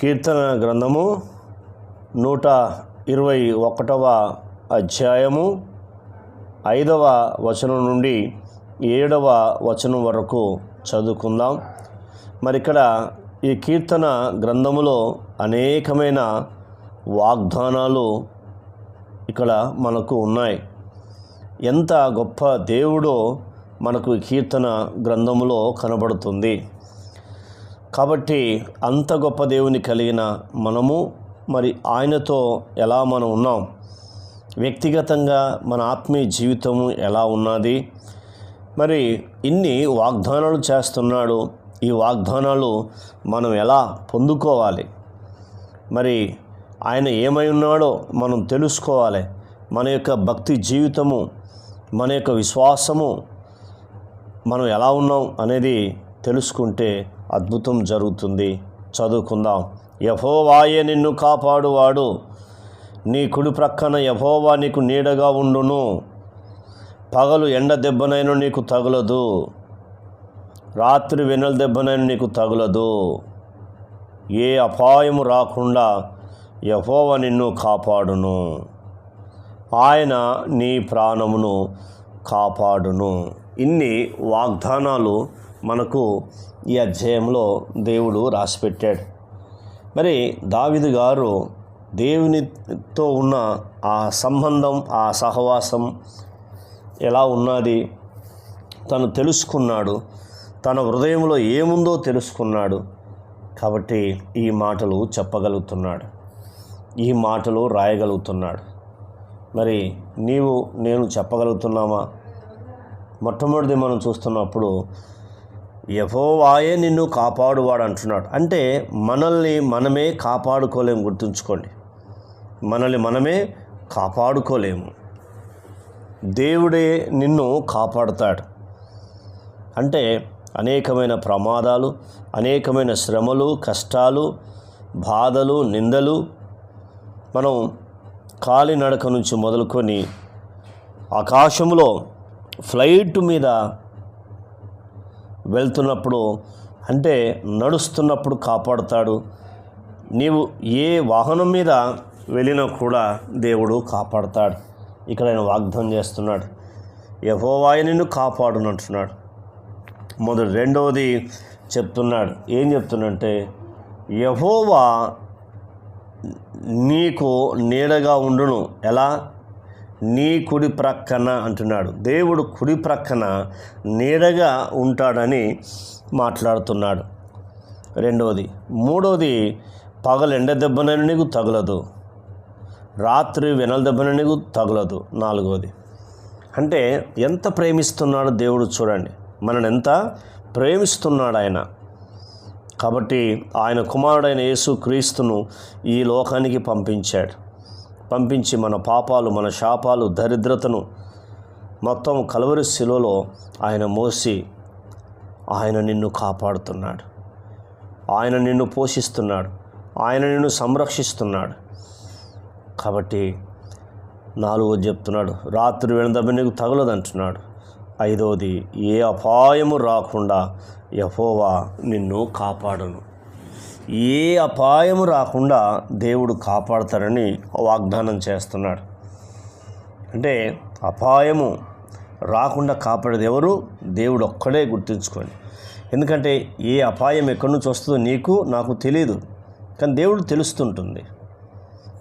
కీర్తన గ్రంథము నూట ఇరవై ఒకటవ అధ్యాయము ఐదవ వచనం నుండి ఏడవ వచనం వరకు చదువుకుందాం. మరి ఇక్కడ ఈ కీర్తన గ్రంథములో అనేకమైన వాగ్దానాలు ఇక్కడ మనకు ఉన్నాయి. ఎంత గొప్ప దేవుడో మనకు కీర్తన గ్రంథములో కనబడుతుంది. కాబట్టి అంత గొప్ప దేవుని కలిగిన మనము మరి ఆయనతో ఎలా మనం ఉన్నాం? వ్యక్తిగతంగా మన ఆత్మీయ జీవితము ఎలా ఉన్నది? మరి ఇన్ని వాగ్దానాలు చేస్తున్నాడు. ఈ వాగ్దానాలు మనం ఎలా పొందుకోవాలి? మరి ఆయన ఏమై ఉన్నాడో మనం తెలుసుకోవాలి. మన యొక్క భక్తి జీవితము మన యొక్క విశ్వాసము మనం ఎలా ఉన్నాం అనేది తెలుసుకుంటే అద్భుతం జరుగుతుంది. చదువుకుందాం. యహోవాయే నిన్ను కాపాడువాడు. నీ కుడి ప్రక్కన యహోవా నీకు నీడగా ఉండును. పగలు ఎండ దెబ్బనైనా నీకు తగులదు. రాత్రి వెన్నెల దెబ్బనైనా నీకు తగులదు. ఏ అపాయము రాకుండా యహోవ నిన్ను కాపాడును. ఆయన నీ ప్రాణమును కాపాడును. ఇన్ని వాగ్దానాలు మనకు ఈ అధ్యాయంలో దేవుడు రాసిపెట్టాడు. మరి దావిదు గారు దేవునితో ఉన్న ఆ సంబంధం ఆ సహవాసం ఎలా ఉన్నది? తను తెలుసుకున్నాడు. తన హృదయంలో ఏముందో తెలుసుకున్నాడు. కాబట్టి ఈ మాటలు చెప్పగలుగుతున్నాడు. ఈ మాటలు రాయగలుగుతున్నాడు. మరి నీవు నేను చెప్పగలుగుతున్నామా? మొట్టమొదటిది మనం చూస్తున్నప్పుడు యహోవాయే నిన్ను కాపాడువాడు అంటున్నాడు. అంటే మనల్ని మనమే కాపాడుకోలేము గుర్తుంచుకోండి. మనల్ని మనమే కాపాడుకోలేము. దేవుడే నిన్ను కాపాడుతాడు. అంటే అనేకమైన ప్రమాదాలు అనేకమైన శ్రమలు కష్టాలు బాధలు నిందలు మనం కాలినడక నుంచి మొదలుకొని ఆకాశంలో ఫ్లైట్ మీద వెళ్తున్నప్పుడు అంటే నడుస్తున్నప్పుడు కాపాడుతాడు. నీవు ఏ వాహనం మీద వెళ్ళినా కూడా దేవుడు కాపాడుతాడు. ఇక్కడ ఆయన వాగ్దానం చేస్తున్నాడు. యహోవాయ నిన్ను కాపాడునంటున్నాడు. మొదటి రెండవది చెప్తున్నాడు. ఏం చెప్తున్నంటే యహోవా నీకు నీడగా ఉండును. ఎలా? నీ కుడి ప్రక్కన అంటున్నాడు. దేవుడు కుడి ప్రక్కన నీడగా ఉంటాడని మాట్లాడుతున్నాడు. రెండవది మూడవది పగలు ఎండ దెబ్బనైనా నీకు తగలదు. రాత్రి వెనల దెబ్బన నీకు తగలదు. నాలుగవది అంటే ఎంత ప్రేమిస్తున్నాడో దేవుడు చూడండి. మనని ఎంత ప్రేమిస్తున్నాడు ఆయన. కాబట్టి ఆయన కుమారుడైన యేసు క్రీస్తును ఈ లోకానికి పంపించాడు. పంపించి మన పాపాలు మన శాపాలు దరిద్రతను మొత్తం కలవరి శిలలో ఆయన మోసి ఆయన నిన్ను కాపాడుతున్నాడు. ఆయన నిన్ను పోషిస్తున్నాడు. ఆయన నిన్ను సంరక్షిస్తున్నాడు. కాబట్టి నాలుగోది చెప్తున్నాడు రాత్రి వెళ్ళదమ్మ నీకు తగలదంటున్నాడు. ఐదవది ఏ అపాయము రాకుండా యహోవా నిన్ను కాపాడును. ఏ అపాయము రాకుండా దేవుడు కాపాడతారని వాగ్దానం చేస్తున్నాడు. అంటే అపాయము రాకుండా కాపాడేది ఎవరు? దేవుడు ఒక్కడే గుర్తుంచుకోండి. ఎందుకంటే ఏ అపాయం ఎక్కడి నుంచి వస్తుందో నీకు నాకు తెలియదు కానీ దేవుడు తెలుస్తుంటుంది.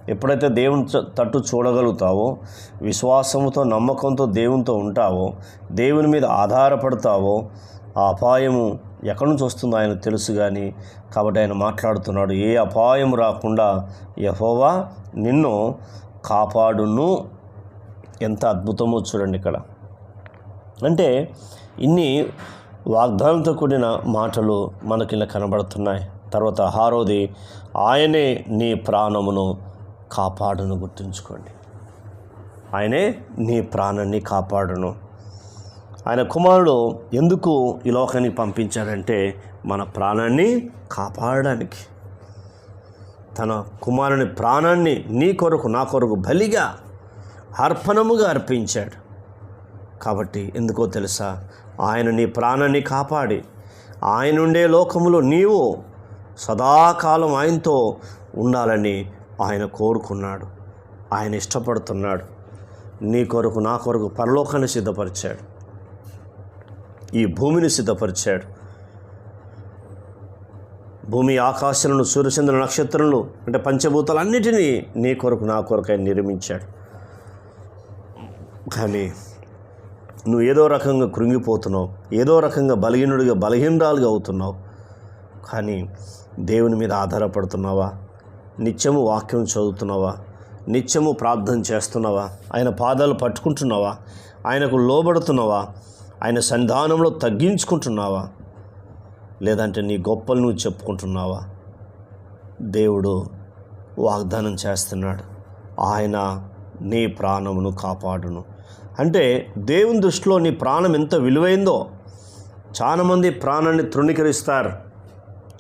ఎప్పుడైతే దేవుని చ- తట్టు చూడగలుగుతావో విశ్వాసంతో నమ్మకంతో దేవునితో ఉంటావో దేవుని మీద ఆధారపడతావో ఆ అపాయము ఎక్కడి నుంచి వస్తుందో ఆయన తెలుసు కానీ కాబట్టి ఆయన మాట్లాడుతున్నాడు. ఏ అపాయం రాకుండా యహోవా నిన్ను కాపాడును. ఎంత అద్భుతమో చూడండి ఇక్కడ. అంటే ఇన్ని వాగ్దానంతో కూడిన మాటలు మనకి ఇలా కనబడుతున్నాయి. తర్వాత హారోది ఆయనే నీ ప్రాణమును కాపాడును గుర్తుంచుకోండి. ఆయనే నీ ప్రాణాన్ని కాపాడును. ఆయన కుమారుడు ఎందుకు ఈ లోకానికి పంపించాడంటే మన ప్రాణాన్ని కాపాడడానికి. తన కుమారుని ప్రాణాన్ని నీ కొరకు నా కొరకు బలిగా అర్పణముగా అర్పించాడు. కాబట్టి ఎందుకో తెలుసా? ఆయన నీ ప్రాణాన్ని కాపాడి ఆయన ఉండే లోకములో నీవు సదాకాలం ఆయనతో ఉండాలని ఆయన కోరుకున్నాడు. ఆయన ఇష్టపడుతున్నాడు. నీ కొరకు నా కొరకు పరలోకాన్ని సిద్ధపరిచాడు. ఈ భూమిని సిద్ధపరిచాడు. భూమి ఆకాశాలను సూర్యచంద్ర నక్షత్రములు అంటే పంచభూతాలన్నిటినీ నీ కొరకు నా కొరకు ఆయన నిర్మించాడు. కానీ నువ్వు ఏదో రకంగా కృంగిపోతున్నావు ఏదో రకంగా బలహీనుడిగా బలహీనరాలుగా అవుతున్నావు. కానీ దేవుని మీద ఆధారపడుతున్నావా? నిత్యము వాక్యం చదువుతున్నావా? నిత్యము ప్రార్థన చేస్తున్నావా? ఆయన పాదాలు పట్టుకుంటున్నావా? ఆయనకు లోబడుతున్నావా? ఆయన సంధానంలో తగ్గించుకుంటున్నావా? లేదంటే నీ గొప్పలు నువ్వు చెప్పుకుంటున్నావా? దేవుడు వాగ్దానం చేస్తున్నాడు. ఆయన నీ ప్రాణమును కాపాడును. అంటే దేవుని దృష్టిలో నీ ప్రాణం ఎంత విలువైందో చాలామంది ప్రాణాన్ని తృణీకరిస్తారు.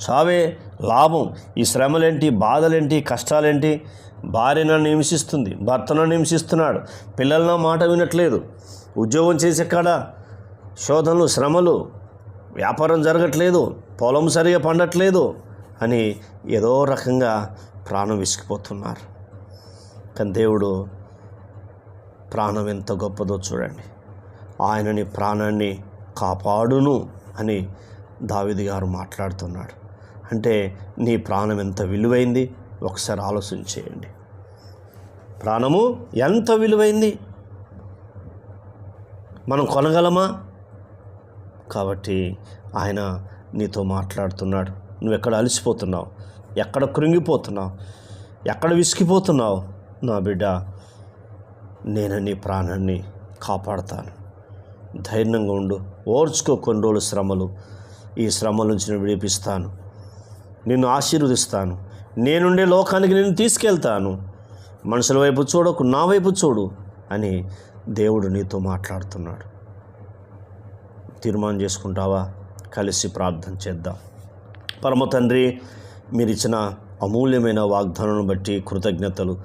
చావే లాభం. ఈ శ్రమలేంటి? బాధలేంటి? కష్టాలేంటి? భార్య నన్ను హింసిస్తుంది నిమిషిస్తున్నాడు నన్ను హింసిస్తున్నాడు మాట వినట్లేదు. ఉద్యోగం చేసే కాడ శోధనలు శ్రమలు వ్యాపారం జరగట్లేదు పొలం సరిగా పండట్లేదు అని ఏదో రకంగా ప్రాణం విసిగిపోతున్నారు. కానీ దేవుడు ప్రాణం ఎంత గొప్పదో చూడండి. ఆయనని ప్రాణాన్ని కాపాడును అని దావిది గారు మాట్లాడుతున్నాడు. అంటే నీ ప్రాణం ఎంత విలువైంది? ఒకసారి ఆలోచన చేయండి. ప్రాణము ఎంత విలువైంది? మనం కొనగలమా? కాబట్టి ఆయన నీతో మాట్లాడుతున్నాడు. నువ్వు ఎక్కడ అలసిపోతున్నావు? ఎక్కడ కృంగిపోతున్నావు? ఎక్కడ విసిగిపోతున్నావు? నా బిడ్డ నేను నీ ప్రాణాన్ని కాపాడతాను. ధైర్యంగా ఉండు. ఓర్చుకో కొన్ని రోజులు శ్రమలు. ఈ శ్రమల నుంచి నేను విడిపిస్తాను. నిన్ను ఆశీర్వదిస్తాను. నేనుండే లోకానికి నేను తీసుకెళ్తాను. మనుషుల వైపు చూడకు నా వైపు చూడు అని దేవుడు నీతో మాట్లాడుతున్నాడు. తీర్మానం చేసుకుంటావా? కలిసి ప్రార్థన చేద్దాం. పరమ తండ్రి మీరు ఇచ్చిన అమూల్యమైన వాగ్దానాలను బట్టి కృతజ్ఞతలు.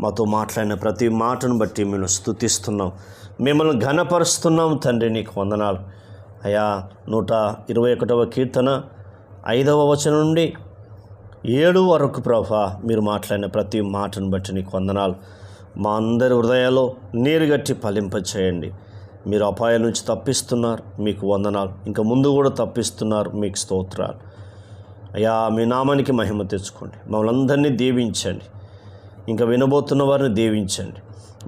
మాతో మాట్లాడిన ప్రతి మాటను బట్టి మేము స్థుతిస్తున్నాం మిమ్మల్ని ఘనపరుస్తున్నాం తండ్రి నీకు వందనాలు. అయా నూట ఇరవై ఒకటవ కీర్తన ఐదవ వచనం నుండి ఏడు వరకు ప్రభా మీరు మాట్లాడిన ప్రతి మాటను బట్టి నీకు వందనాలు. మా అందరి హృదయాల్లో నీరుగట్టి ఫలింపచేయండి. మీరు అపాయాల నుంచి తప్పిస్తున్నారు మీకు వందనాలు. ఇంకా ముందు కూడా తప్పిస్తున్నారు మీకు స్తోత్రాలు. అయ్యా మీ నామానికి మహిమ తెచ్చుకోండి. మమ్మల్ని అందరినీ దీవించండి. ఇంకా వినబోతున్న వారిని దీవించండి.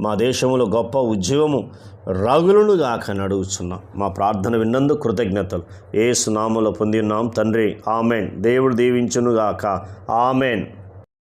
మా దేశంలో గొప్ప ఉద్యమము రాగులను గాకని అడుగుచున్నాం. మా ప్రార్థన విన్నందుకు కృతజ్ఞతలు. ఏ సునామలో పొందినాం తండ్రి. ఆమెన్. దేవుడు దీవించునుగాక. ఆమెన్.